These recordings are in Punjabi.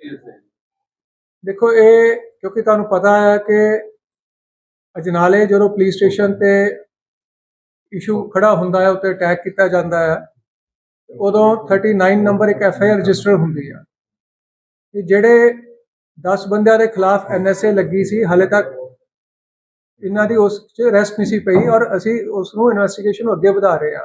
ਕੇਸ ਨੇ ਦੇਖੋ, ਇਹ ਕਿਉਂਕਿ ਤੁਹਾਨੂੰ ਪਤਾ ਹੈ ਕਿ ਅਜਨਾਲੇ ਜਦੋਂ ਪੁਲਿਸ ਸਟੇਸ਼ਨ ਤੇ ਇਸ਼ੂ ਖੜਾ ਹੁੰਦਾ ਹੈ, ਉੱਤੇ ਅਟੈਕ ਕੀਤਾ ਜਾਂਦਾ ਹੈ, ਉਦੋਂ 39 ਨੰਬਰ ਇੱਕ ਐਫ ਆਈ ਆਰ ਰਜਿਸਟਰ ਹੁੰਦੀ ਆ। ਕਿ ਜਿਹੜੇ 10 ਬੰਦਿਆਂ ਦੇ ਖਿਲਾਫ ਐਨ ਐਸ ਏ ਲੱਗੀ ਸੀ, ਹਲੇ ਤੱਕ ਇਹਨਾਂ ਦੀ ਉਸ 'ਚ ਰੈਸਟ ਨਹੀਂ ਸੀ ਪਈ ਔਰ ਅਸੀਂ ਉਸ ਨੂੰ ਇਨਵੈਸਟੀਗੇਸ਼ਨ ਅੱਗੇ ਵਧਾ ਰਹੇ ਹਾਂ।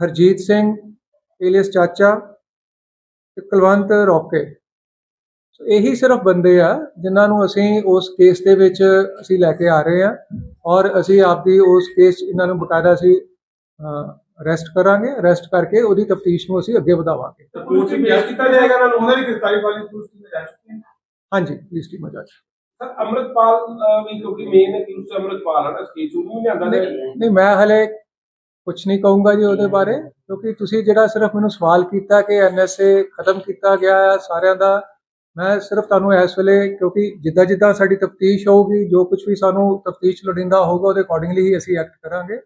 ਹਰਜੀਤ ਸਿੰਘ ਏਲੀਅਸ ਚਾਚਾ ਤੇ ਕੁਲਵੰਤ ਰੋਕੇ। ਸੋ ਇਹੀ ਸਿਰਫ ਬੰਦੇ ਆ ਜਿਨ੍ਹਾਂ ਨੂੰ ਅਸੀਂ ਉਸ ਕੇਸ ਦੇ ਵਿੱਚ ਅਸੀਂ ਲੈ ਕੇ ਆ ਰਹੇ ਆ ਔਰ ਅਸੀਂ ਆਪਦੀ ਉਸ ਕੇਸ ਇਹਨਾਂ ਨੂੰ ਬਕਾਇਦਾ ਅਸੀਂ ਅਰੈਸਟ ਕਰਾਂਗੇ। ਅਰੈਸਟ ਕਰਕੇ ਉਹਦੀ ਤਫਤੀਸ਼ ਨੂੰ ਅਸੀਂ ਅੱਗੇ ਵਧਾਵਾਂਗੇ। ਕੋਰਟ ਚ ਪੇਸ਼ ਕੀਤਾ ਜਾਏਗਾ ਨਾਲ ਉਹਨਾਂ ਦੀ ਗ੍ਰਿਫਤਾਰੀ ਵਾਲੀ ਪੁਲਿਸ ਟੀਮ ਜਾ ਚੁੱਕੀ ਹੈ। ਹਾਂਜੀ ਪੁਲਿਸ ਟੀਮ ਜਾ ਸਰ ਅਮਰਤਪਾਲ ਅਹ, ਵੀ ਕਿਉਂਕਿ ਮੇਨ ਅਕਿਊਜ਼ ਅਮਰਤਪਾਲ ਹੈ ਨਾ ਕੇਸ ਨੂੰ ਲਿਆਂਦਾ ਨਹੀਂ ਮੈਂ ਹਲੇ ਕੁਝ ਨਹੀਂ ਕਹੂੰਗਾ ਜੀ ਉਹਦੇ ਬਾਰੇ ਕਿਉਂਕਿ ਤੁਸੀਂ ਜਿਹੜਾ ਸਿਰਫ ਮੈਨੂੰ ਸਵਾਲ ਕੀਤਾ ਕਿ ਐਨਐਸਏ ਖਤਮ ਕੀਤਾ ਗਿਆ ਹੈ ਸਾਰਿਆਂ ਦਾ ਮੈਂ ਸਿਰਫ ਤੁਹਾਨੂੰ ਇਸ ਵੇਲੇ ਕਿਉਂਕਿ ਜਿੱਦਾਂ ਜਿੱਦਾਂ ਸਾਡੀ ਤਫਤੀਸ਼ ਹੋਊਗੀ ਜੋ ਕੁਝ ਵੀ ਸਾਨੂੰ ਤਫਤੀਸ਼ ਲੋੜੀਂਦਾ ਹੋਊਗਾ ਉਹਦੇ ਅਕੋਰਡਿੰਗਲੀ ਹੀ ਅਸੀਂ ਐਕਟ ਕਰਾਂਗੇ।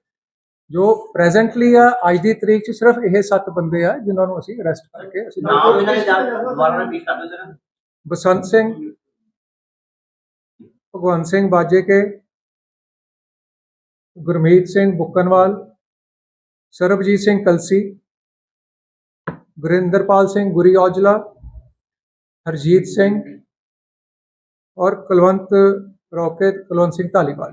ਜੋ ਪ੍ਰੈਜ਼ੈਂਟਲੀ ਆ ਅੱਜ ਦੀ ਤਰੀਕ 'ਚ ਸਿਰਫ ਇਹ ਸੱਤ ਬੰਦੇ ਆ ਜਿਨ੍ਹਾਂ ਨੂੰ ਅਸੀਂ ਅਰੈਸਟ ਕਰਕੇ ਅਸੀਂ ਨਾਮ ਇਹਨਾਂ ਦੇ ਜਾ- ਦੁਬਾਰਾ ਰਿਪੀਟ ਕਰ ਦਿਓ ਸਰ ਬਸੰਤ ਸਿੰਘ ਭਗਵੰਤ ਸਿੰਘ ਬਾਜੇਕੇ ਗੁਰਮੀਤ ਸਿੰਘ ਬੁੱਕਨਵਾਲ ਸਰਬਜੀਤ ਸਿੰਘ ਕਲਸੀ ਗੁਰਿੰਦਰਪਾਲ ਸਿੰਘ ਗੁਰੀ ਔਜਲਾ ਹਰਜੀਤ ਸਿੰਘ ਔਰ ਕੁਲਵੰਤ ਰੋਕੇਤ ਕੁਲਵੰਤ ਸਿੰਘ ਧਾਲੀਵਾਲ।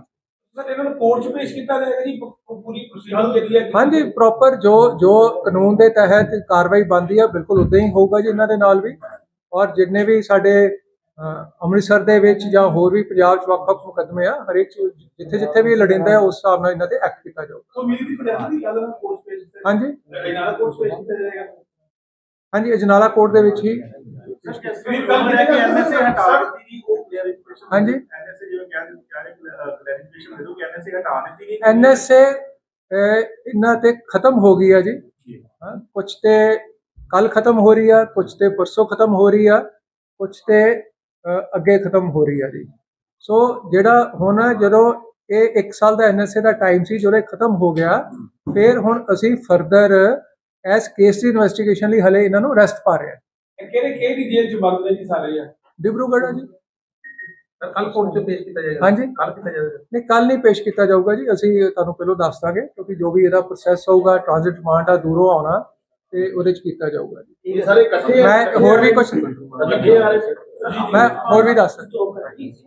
ਸਰ ਇਹਨਾਂ ਨੂੰ ਕੋਰਟ ਚ ਪੇਸ਼ ਕੀਤਾ ਜਾਏਗਾ ਜੀ ਪ- ਪ- ਪੂਰੀ ਪ੍ਰੋਸੀਡਿੰਗ ਜਿਹੜੀ ਹੈ? ਹਾਂਜੀ ਪ੍ਰੋਪਰ ਜੋ ਜੋ ਕਾਨੂੰਨ ਦੇ ਤਹਿਤ ਕਾਰਵਾਈ ਬਣਦੀ ਆ ਬਿਲਕੁਲ ਉਦਾਂ ਹੀ ਹੋਊਗਾ ਜੀ ਇਹਨਾਂ ਦੇ ਨਾਲ ਵੀ। ਔਰ ਜਿੰਨੇ ਵੀ ਸਾਡੇ ਅੰਮ੍ਰਿਤਸਰ ਦੇ ਵਿੱਚ ਜਾਂ ਹੋਰ ਵੀ ਪੰਜਾਬ 'ਚ ਵੱਖ-ਵੱਖ ਮੁਕੱਦਮੇ ਆ ਹਰੇਕ ਜਿੱਥੇ ਜਿੱਥੇ ਵੀ ਲੜਿੰਦਾ ਹੈ ਉਸ ਹਿਸਾਬ ਨਾਲ ਇਹਨਾਂ ਤੇ ਐਕਟ ਕੀਤਾ ਜਾਊਗਾ ਦੀ ਦੀ ਗੱਲ ਹਾਂਜੀ ਕੋਰਟ ਜਾਏਗਾ ਹਾਂਜੀ ਅਜਨਾਲਾ ਕੋਰਟ ਦੇ ਵਿੱਚ ਹੀ ਹਾਂਜੀ ਐਨਐਸਏ ਇਹਨਾਂ ਤੇ ਖਤਮ ਹੋ ਗਈ ਆ ਜੀ ਹਾਂ ਕੁਝ ਤੇ ਕੱਲ ਖਤਮ ਹੋ ਰਹੀ ਆ ਕੁਝ ਤੇ ਪਰਸੋਂ ਖਤਮ ਹੋ ਰਹੀ ਆ ਕੁਝ ਤੇ ਅੱਗੇ ਖਤਮ ਹੋ ਰਹੀ ਆ ਜੀ। ਸੋ ਜਿਹੜਾ ਹੁਣ ਜਦੋਂ ਇਹ 1 ਸਾਲ ਦਾ ਐਨਐਸਏ ਦਾ ਟਾਈਮ ਸੀ ਜਦੋਂ ਇਹ ਖਤਮ ਹੋ ਗਿਆ ਫਿਰ ਹੁਣ ਅਸੀਂ ਫਰਦਰ ਐਸ ਕੇਸ ਦੀ ਇਨਵੈਸਟੀਗੇਸ਼ਨ ਲਈ ਹਲੇ ਇਹਨਾਂ ਨੂੰ ਅਰੈਸਟ ਪਾ ਰਹੇ ਕਿਹੜੇ ਕਿਹੜੀ ਜੇਲ੍ਹ ਚ ਬੰਦ ਨੇ ਜੀ ਸਾਰੇ ਆ ਡਿਬਰੂਗੜ੍ਹ ਜੀ। ਕੱਲ ਕੋਰਟ ਚ ਪੇਸ਼ ਕੀਤਾ ਜਾਏਗਾ। ਹਾਂਜੀ। ਕੱਲ ਕੀਤਾ ਜਾਏਗਾ। ਨਹੀਂ ਕੱਲ ਨਹੀਂ ਪੇਸ਼ ਕੀਤਾ ਜਾਊਗਾ ਜੀ। ਅਸੀਂ ਤੁਹਾਨੂੰ ਪਹਿਲਾਂ ਦੱਸ ਦਾਂਗੇ ਕਿਉਂਕਿ ਜੋ ਵੀ ਇਹਦਾ ਪ੍ਰੋਸੈਸ ਹੋਊਗਾ ਟ੍ਰਾਂਜ਼ਿਟ ਰਿਮਾਂਡ ਆ ਦੂਰੋਂ ਆਉਣਾ ਤੇ ਉਹਦੇ ਚ ਕੀਤਾ ਜਾਊਗਾ ਜੀ। ਇਹ ਸਾਰੇ ਇਕੱਠੇ ਮੈਂ ਹੋਰ ਵੀ ਕੁਝ ਇਕੱਠੇ ਆ ਰਹੇ ਮੈਂ ਹੋਰ ਵੀ ਦੱਸ